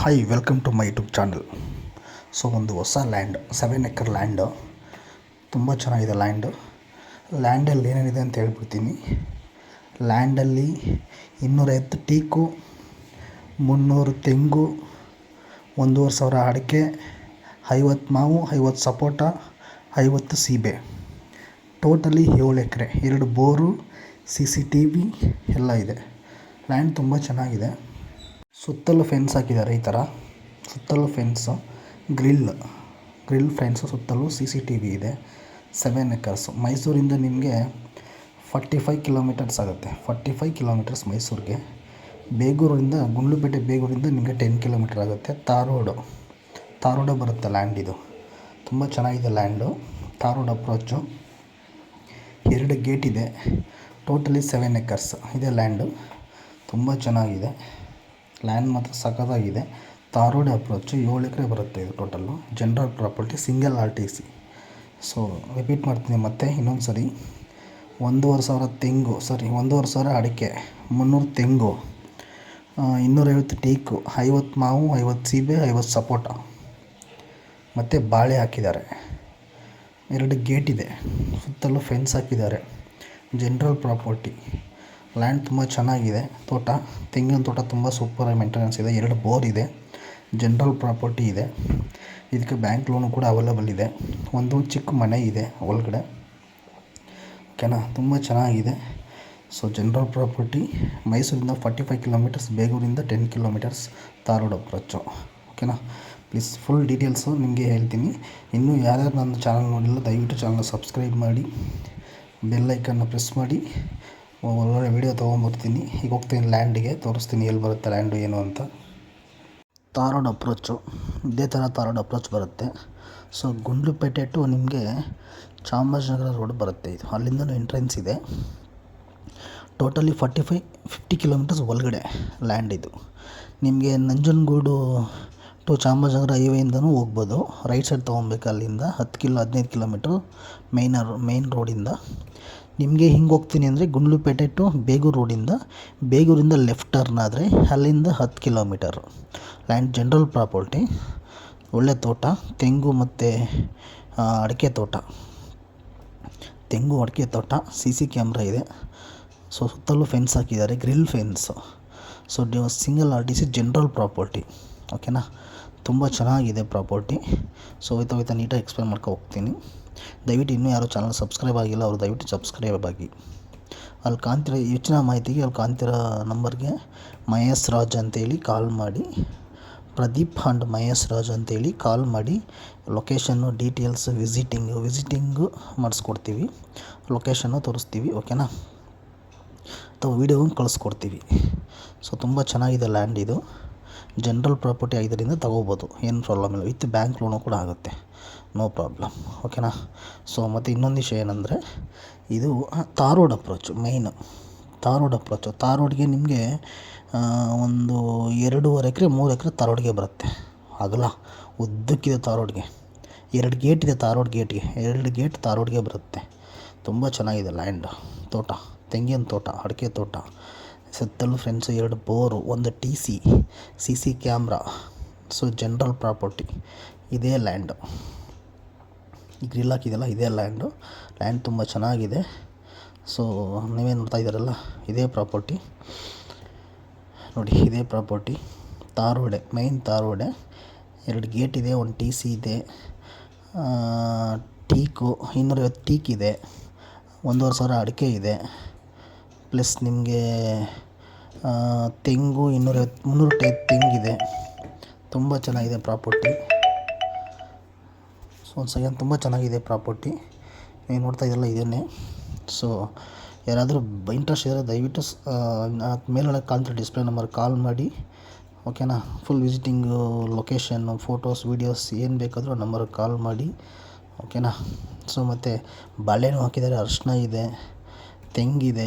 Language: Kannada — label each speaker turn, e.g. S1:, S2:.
S1: Hi welcome to my YouTube channel so ಒಂದು ಹೊಸ ಲ್ಯಾಂಡ್ ಸೆವೆನ್ ಎಕರ್ ಲ್ಯಾಂಡು ತುಂಬ ಚೆನ್ನಾಗಿದೆ ಲ್ಯಾಂಡು ಲ್ಯಾಂಡಲ್ಲಿ ಏನೇನಿದೆ ಅಂತ ಹೇಳ್ಬಿಡ್ತೀನಿ. ಲ್ಯಾಂಡಲ್ಲಿ ಇನ್ನೂರೈವತ್ತು ಟೀಕು, ಮುನ್ನೂರು ತೆಂಗು, ಒಂದೂವರೆ ಸಾವಿರ ಅಡಿಕೆ, ಐವತ್ತು ಮಾವು, ಐವತ್ತು ಸಪೋಟ, ಐವತ್ತು ಸೀಬೆ. ಟೋಟಲಿ ಏಳು ಎಕರೆ, ಎರಡು bore C C T V ಎಲ್ಲ ಇದೆ. ಲ್ಯಾಂಡ್ ತುಂಬ ಚೆನ್ನಾಗಿದೆ. ಸುತ್ತಲೂ ಫೆನ್ಸ್ ಹಾಕಿದ್ದಾರೆ ಈ ಥರ ಸುತ್ತಲೂ ಫೆನ್ಸು ಗ್ರಿಲ್ ಗ್ರಿಲ್ ಫೆನ್ಸು ಸುತ್ತಲೂ ಸಿ ಸಿ ಟಿ ವಿ ಇದೆ. ಸೆವೆನ್ ಎಕರ್ಸು ಮೈಸೂರಿಂದ ನಿಮಗೆ ಫಾರ್ಟಿ ಫೈವ್ ಕಿಲೋಮೀಟರ್ಸ್ ಆಗುತ್ತೆ. ಫಾರ್ಟಿ ಫೈವ್ ಕಿಲೋಮೀಟರ್ಸ್ ಮೈಸೂರಿಗೆ. ಬೇಗೂರಿಂದ, ಗುಂಡ್ಲುಪೇಟೆ ಬೇಗೂರಿಂದ ನಿಮಗೆ ಟೆನ್ ಕಿಲೋಮೀಟರ್ ಆಗುತ್ತೆ. ತಾರ್ ತಾರೋಡ ತಾರ್ ರೋಡೇ ಬರುತ್ತೆ ಲ್ಯಾಂಡ್ ಇದು. ತುಂಬ ಚೆನ್ನಾಗಿದೆ ಲ್ಯಾಂಡು ತಾರ್ ರೋಡ್ ಅಪ್ರೋಚು ಎರಡು ಗೇಟ್ ಇದೆ. ಟೋಟಲಿ ಸೆವೆನ್ ಎಕರ್ಸ್ ಇದೆ ಲ್ಯಾಂಡು ತುಂಬ ಚೆನ್ನಾಗಿದೆ. ಲ್ಯಾಂಡ್ ಮಾತ್ರ ಸಖತ್ತಾಗಿದೆ. ತಾರೋಡ್ ಅಪ್ರೋಚ್ ಏಳು ಎಕರೆ ಬರುತ್ತೆ ಇದು total general property single R T C so repeat ಮಾಡ್ತೀನಿ ಮತ್ತೆ ಇನ್ನೊಂದು ಸರಿ ಒಂದೂವರೆ ಸಾವಿರ ತೆಂಗು ಸಾರಿ ಒಂದೂವರೆ ಸಾವಿರ ಅಡಿಕೆ, ಮುನ್ನೂರು ತೆಂಗು ಇನ್ನೂರೈವತ್ತು ಟೀಕು, ಐವತ್ತು ಮಾವು, ಐವತ್ತು ಸೀಬೆ, ಐವತ್ತು ಸಪೋಟ. ಮತ್ತು ಬಾಳೆ ಹಾಕಿದ್ದಾರೆ. ಎರಡು ಗೇಟ್ ಇದೆ. ಸುತ್ತಲೂ ಫೆನ್ಸ್ ಹಾಕಿದ್ದಾರೆ. ಜನರಲ್ ಪ್ರಾಪರ್ಟಿ ಲ್ಯಾಂಡ್ ತುಂಬ ಚೆನ್ನಾಗಿದೆ. ತೋಟ, ತೆಂಗಿನ ತೋಟ ತುಂಬ ಸೂಪರಾಗಿ ಮೇಂಟೆನೆನ್ಸ್ ಇದೆ. ಎರಡು ಬೋರ್ ಇದೆ. ಜನರಲ್ ಪ್ರಾಪರ್ಟಿ ಇದೆ. ಇದಕ್ಕೆ ಬ್ಯಾಂಕ್ ಲೋನು ಕೂಡ ಅವೈಲೇಬಲ್ ಇದೆ. ಒಂದು ಚಿಕ್ಕ ಮನೆ ಇದೆ ಒಳಗಡೆ. ಓಕೆನಾ ತುಂಬ ಚೆನ್ನಾಗಿದೆ. ಸೊ ಜನರಲ್ ಪ್ರಾಪರ್ಟಿ ಮೈಸೂರಿಂದ forty five kilometres ಬೇಗೂರಿಂದ ten kilometres tar road approach ಓಕೆನಾ ಪ್ಲೀಸ್ ಫುಲ್ ಡೀಟೇಲ್ಸು ನಿಮಗೆ ಹೇಳ್ತೀನಿ. ಇನ್ನೂ ಯಾರ್ಯಾರು ನನ್ನ ಚಾನಲ್ ನೋಡಿಲ್ಲ, ದಯವಿಟ್ಟು ಚಾನಲ್ ಸಬ್ಸ್ಕ್ರೈಬ್ ಮಾಡಿ. ಬೆಲ್ಲೈಕನ್ನು ಪ್ರೆಸ್ ಮಾಡಿ. ಒಳ್ಳೊಳ್ಳೆ ವೀಡಿಯೋ ತೊಗೊಂಬರ್ತೀನಿ ಈಗ ಹೋಗ್ತೀನಿ ಲ್ಯಾಂಡಿಗೆ ತೋರಿಸ್ತೀನಿ ಎಲ್ಲಿ ಬರುತ್ತೆ ಲ್ಯಾಂಡು ಏನು ಅಂತ. ತಾರೋಡ್ ಅಪ್ರೋಚು ಇದೇ ಥರ ತಾರೋಡ್ ಅಪ್ರೋಚ್ ಬರುತ್ತೆ. ಸೊ ಗುಂಡ್ಲುಪೇಟೆ ಟು ನಿಮಗೆ ಚಾಮರಾಜನಗರ ರೋಡ್ ಬರುತ್ತೆ ಇದು. ಅಲ್ಲಿಂದಲೂ ಎಂಟ್ರೆನ್ಸ್ ಇದೆ. Totally forty five fifty kilometres ಒಳಗಡೆ ಲ್ಯಾಂಡ್ ಇದು. ನಿಮಗೆ ನಂಜನಗೂಡು ಟು ಚಾಮರಾಜನಗರ ಹೈವೇಯಿಂದನೂ ಹೋಗ್ಬೋದು. ರೈಟ್ ಸೈಡ್ ತೊಗೊಬೇಕು ಅಲ್ಲಿಂದ. ಹತ್ತು ಕಿಲೋ ಹದಿನೈದು ಕಿಲೋಮೀಟ್ರ್ ಮೇಯ್ನ್ ಮೇಯ್ನ್ ರೋಡಿಂದ ನಿಮಗೆ ಹಿಂಗೆ ಹೋಗ್ತೀನಿ ಅಂದರೆ ಗುಂಡ್ಲುಪೇಟೆ ಟು ಬೇಗೂರು ರೋಡಿಂದ, ಬೇಗೂರಿಂದ ಲೆಫ್ಟ್ ಟರ್ನ್ ಆದರೆ ಅಲ್ಲಿಂದ ಹತ್ತು ಕಿಲೋಮೀಟರು. ಲ್ಯಾಂಡ್ ಜನರಲ್ ಪ್ರಾಪರ್ಟಿ, ಒಳ್ಳೆ ತೋಟ, ತೆಂಗು ಮತ್ತು ಅಡಿಕೆ ತೋಟ. ತೆಂಗು, ಅಡಿಕೆ ತೋಟ, ಸಿ ಸಿ ಕ್ಯಾಮ್ರಾ ಇದೆ. ಸೊ, ಸುತ್ತಲೂ ಫೆನ್ಸ್ ಹಾಕಿದ್ದಾರೆ grill fence so single R T C general property ಓಕೆನಾ ತುಂಬ ಚೆನ್ನಾಗಿದೆ ಪ್ರಾಪರ್ಟಿ ಸೊ ಹೋಯ್ತಾ ಹೋಯ್ತಾ ನೀಟಾಗಿ ಎಕ್ಸ್ಪ್ಲೇನ್ ಮಾಡ್ಕೊ ಹೋಗ್ತೀನಿ. ದಯವಿಟ್ಟು ಇನ್ನೂ ಯಾರು ಚಾನಲ್ ಸಬ್ಸ್ಕ್ರೈಬ್ ಆಗಿಲ್ಲ, ಅವರು ದಯವಿಟ್ಟು ಸಬ್ಸ್ಕ್ರೈಬ್ ಆಗಿ. ಅಲ್ಲಿ ಕಾಣ್ತಿರೋ ಹೆಚ್ಚಿನ ಮಾಹಿತಿಗೆ ಅಲ್ಲಿ ಕಾಣ್ತಿರೋ ನಂಬರ್ಗೆ ಮಹೇಶ್ ರಾಜ್ ಅಂತೇಳಿ ಕಾಲ್ ಮಾಡಿ. ಪ್ರದೀಪ್ ಆ್ಯಂಡ್ ಮಹೇಶ್ ರಾಜ್ ಅಂತೇಳಿ ಕಾಲ್ ಮಾಡಿ. ಲೊಕೇಶನ್ನು ಡೀಟೇಲ್ಸ್ ವಿಸಿಟಿಂಗು ವಿಸಿಟಿಂಗು ಮಾಡಿಸ್ಕೊಡ್ತೀವಿ. ಲೊಕೇಶನ್ನು ತೋರಿಸ್ತೀವಿ ಓಕೆನಾ ಅಥವಾ ವೀಡಿಯೋವನ್ನು ಕಳಿಸ್ಕೊಡ್ತೀವಿ. ಸೊ ತುಂಬ ಚೆನ್ನಾಗಿದೆ ಲ್ಯಾಂಡ್ ಇದು. ಜನರಲ್ ಪ್ರಾಪರ್ಟಿ ಐದರಿಂದ ತಗೋಬೋದು, ಏನು ಪ್ರಾಬ್ಲಮ್ ಇಲ್ಲ. ವಿತ್ ಬ್ಯಾಂಕ್ ಲೋನು ಕೂಡ ಆಗುತ್ತೆ. ನೋ ಪ್ರಾಬ್ಲಮ್ ಓಕೆನಾ ಸೊ ಮತ್ತು ಇನ್ನೊಂದು ವಿಷಯ ಏನಂದರೆ, ಇದು tar road road approach main tar road approach ತಾರೋಡ್ಗೆ ರೋಡ್ಗೆ ನಿಮಗೆ ಒಂದು ಎರಡೂವರೆ ಎಕರೆ, ಮೂರು ಎಕರೆ ತಾರ್ ರೋಡ್ಗೆ ಬರುತ್ತೆ. ಅಗಲ, ಉದ್ದಕ್ಕಿದೆ ತಾರ್ ರೋಡ್ಗೆ ಎರಡು ಗೇಟ್ ಇದೆ ತಾರೋಡ್ ರೋಡ್ ಗೇಟ್ಗೆ ಎರಡು ಗೇಟ್ ತಾರ್ ರೋಡ್ಗೆ ಬರುತ್ತೆ. ತುಂಬ ಚೆನ್ನಾಗಿದೆ ಲ್ಯಾಂಡ್ ತೋಟ, ತೆಂಗಿನ ತೋಟ, ಅಡಿಕೆ ತೋಟ. ಸುತ್ತಲೂ ಫ್ರೆಂಡ್ಸು ಎರಡು ಬೋರು ಒಂದು T C C C camera so general property ಇದೇ ಲ್ಯಾಂಡು ಗ್ರಿಲ್ ಹಾಕಿದೆಯಲ್ಲ, ಇದೇ ಲ್ಯಾಂಡು ಲ್ಯಾಂಡ್ ತುಂಬ ಚೆನ್ನಾಗಿದೆ. ಸೊ ನೀವೇ ನೋಡ್ತಾ ಇದ್ದೀರಲ್ಲ, ಇದೇ ಪ್ರಾಪರ್ಟಿ ನೋಡಿ, ಇದೇ ಪ್ರಾಪರ್ಟಿ ತಾರೋಡೆ ಮೈನ್ ತಾರೋಡೆ ಎರಡು ಗೇಟ್ ಇದೆ, ಒಂದು ಟಿ ಸಿ ಇದೆ. ಟೀಕು ಇನ್ನೂರೈವತ್ತು ಟೀಕ್ ಇದೆ. ಒಂದೂವರೆ ಸಾವಿರ ಅಡಿಕೆ ಇದೆ. ಪ್ಲಸ್ ನಿಮಗೆ ತೆಂಗು ಇನ್ನೂರೈವತ್ತು ಮುನ್ನೂರು ಟೈಪ್ ತೆಂಗಿದೆ. ತುಂಬ ಚೆನ್ನಾಗಿದೆ ಪ್ರಾಪರ್ಟಿ. ಸೊ ಒಂದು ಸೆಕೆಂಡ್, ತುಂಬ ಚೆನ್ನಾಗಿದೆ ಪ್ರಾಪರ್ಟಿ. ನೀವು ನೋಡ್ತಾ ಇದೆಲ್ಲ ಇದನ್ನೇ. ಸೊ ಯಾರಾದರೂ ಇಂಟ್ರೆಸ್ಟ್ ಇದ್ದರೆ ದಯವಿಟ್ಟು ಮೇಲ್ಗಡೆ ಕಾಲ್ತಿ ಡಿಸ್ಪ್ಲೇ ನಂಬರ್ ಕಾಲ್ ಮಾಡಿ. ಓಕೆನಾ full visiting location photos videos ಏನು ಬೇಕಾದರೂ ನಂಬರ್ಗೆ ಕಾಲ್ ಮಾಡಿ. ಓಕೆನಾ ಸೊ ಮತ್ತು ಬಾಳೆಹಣ್ಣು ಹಾಕಿದ್ದಾರೆ. ಅರ್ಶಿನ ಇದೆ. ತೆಂಗಿದೆ.